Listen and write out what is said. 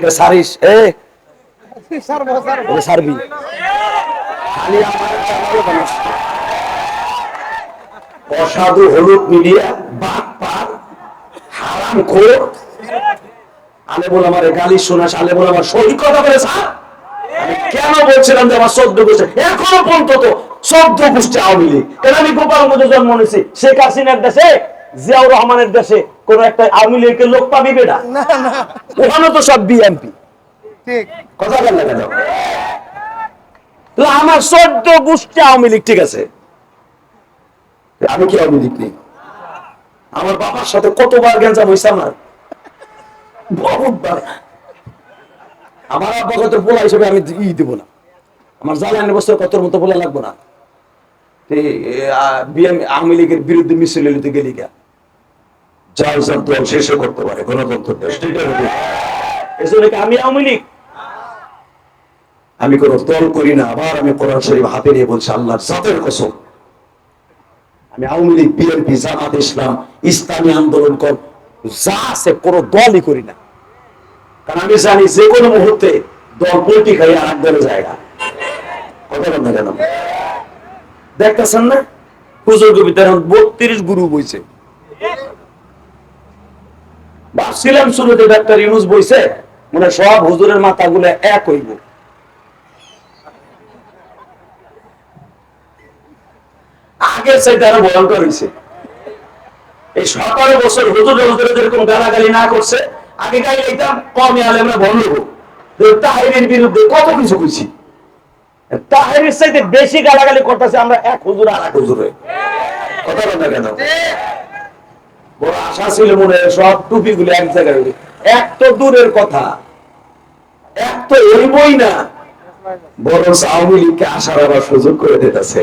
এটা সারিস এ? সারবি খালি। অসাধু হলুদ মিডিয়া বাপ পার হারাম খোর। আলে বলে আমার গালি শোনাস আমার সহি কথা বলে স্যার আমি কেন বলছিলাম যে আমার চোদ্দ গোষ্ঠী এখনও পর্যন্ত চোদ্দ গোষ্ঠী আওয়ামী লীগ। কেন আমি গোপালগঞ্জে জন্ম নিয়েছি? শেখ হাসিনার দেশে জিয়াউর রহমানের দেশে। কোন একটা আওয়ামী লীগের লোক পাবি বেটা? ওখানে তো সব বিএমপি কথা বল না কেন? আমার চোদ্দ গোষ্ঠী আওয়ামী লীগ ঠিক আছে? আমি কি আওয়ামী লীগ নেই? আমার বাবার সাথে কতবার গেঞ্জা হয়েছে আমার? আমার আব্বাকে তো পোলা হিসেবে আমি ই দেবো না। আমার জ্বালানি বছর কত মতো পোলা লাগবো না? আওয়ামী লীগের বিরুদ্ধে মিছিল গেলি গা। দল শেষে করতে পারে গণতন্ত্র দেশ এজন্য আমি আওয়ামী লীগ? আমি কোন দল করি না আবার আমি কোরআন শরীফ হাতে নিয়ে বলছি আল্লাহর জাতের কসম। আমি আওয়ামী লীগ বিএনপি জামাত ইসলাম ইসলামী আন্দোলন কর যা আছে কোন দলই করি না। কারণ আমি জানি যে কোনো মুহূর্তে দল পল্টি খাই আর এক দলের জায়গা কথা না কেন? দেখতেছেন না? হুজুর কবিতার বত্রিশ গুরু বইছে। ভাবছিলাম শুরুতে ডাক্তার ইউনুস বইছে মানে সব হুজুরের মাথাগুলো এক হইব। আগের চাইতে আরও ভয়ঙ্কর হয়েছে এই সতেরো বছর হুজুরে হুজুরে যেরকম গালাগালি না করছে, আগে গাই এইতাম কমে আলেমরা বন্ধ হোক তাহেরের বিরুদ্ধে কত কিছু কইছি। তাহেরের চাইতে বেশি গালাগালি করতেছে আমরা এক হুজুর আর এক হুজুরে কথা বল না কেন? বড় আশা ছিল মনে সব টুপি গুলি এক জায়গায় হইবে। এক তো দূরের কথা, এক তো হইবই না বড় আওয়ামী লীগকে আসার আবার সুযোগ করে দিতেছে